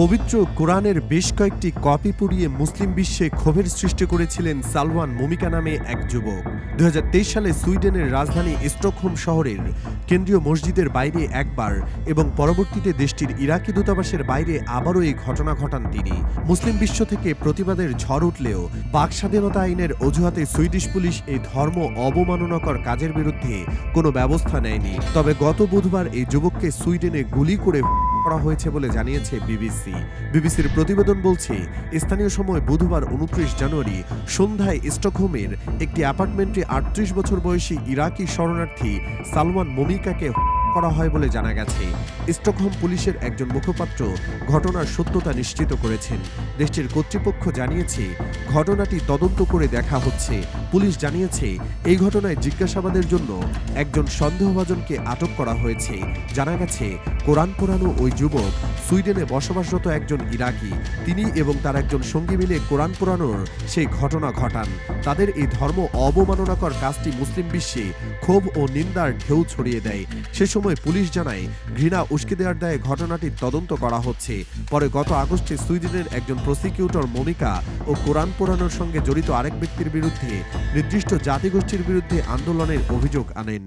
পবিত্র কোরআনের বেশ কয়েকটি কপি পুড়িয়ে মুসলিম বিশ্বে ক্ষোভের সৃষ্টি করেছিলেন সালওয়ান মমিকা নামে এক যুবক। দু হাজার তেইশ সালে সুইডেনের রাজধানী স্টকহোম শহরের কেন্দ্রীয় মসজিদের বাইরে একবার এবং পরবর্তীতে দেশটির ইরাকি দূতাবাসের বাইরে আবারও এই ঘটনা ঘটান তিনি। মুসলিম বিশ্ব থেকে প্রতিবাদের ঝড় উঠলেও বাক স্বাধীনতা আইনের অজুহাতে সুইডিশ পুলিশ এই ধর্ম অবমাননাকর কাজের বিরুদ্ধে কোনো ব্যবস্থা নেয়নি। তবে গত বুধবার এই যুবককে সুইডেনে গুলি করে করা হয়েছে বলে জানিয়েছে বিবিসি। বিবিসির প্রতিবেদন বলছে, স্থানীয় সময় বুধবার উনত্রিশ জানুয়ারি সন্ধ্যায় স্টকহোমের একটি অ্যাপার্টমেন্টে আটত্রিশ বছর বয়সী ইরাকি শরণার্থী সালমান মমিকাকে করা হয় বলে জানা গেছে। স্টকহোম পুলিশের একজন মুখপাত্র ঘটনার সত্যতা নিশ্চিত করেছেন। দেশটির কর্তৃপক্ষ জানিয়েছে, ঘটনাটি তদন্ত করে দেখা হচ্ছে। পুলিশ জানিয়েছে, এই ঘটনায় জিজ্ঞাসাবাদের জন্য একজন সন্দেহভাজনকে আটক করা হয়েছে। জানা গেছে, কোরআন পোড়ানো ওই যুবক সুইডেনে বসবাসরত একজন ইরাকি। তিনি এবং তার একজন সঙ্গী মিলে কোরআন পোড়ানোর সেই ঘটনা ঘটান। তাদের এই ধর্ম অবমাননাকর কাজটি মুসলিম বিশ্বে ক্ষোভ ও নিন্দার ঢেউ ছড়িয়ে দেয়। সে সময় পুলিশ জানায়, ঘৃণা উস্কে দেওয়ার দায়ে ঘটনাটির তদন্ত করা হচ্ছে। পরে গত আগস্টে সুইডেনের একজন প্রসিকিউটর মমিকা ও কোরআন পোড়ানোর সঙ্গে জড়িত আরেক ব্যক্তির বিরুদ্ধে নির্দিষ্ট জাতিগোষ্ঠীর বিরুদ্ধে আন্দোলনের অভিযোগ আনেন।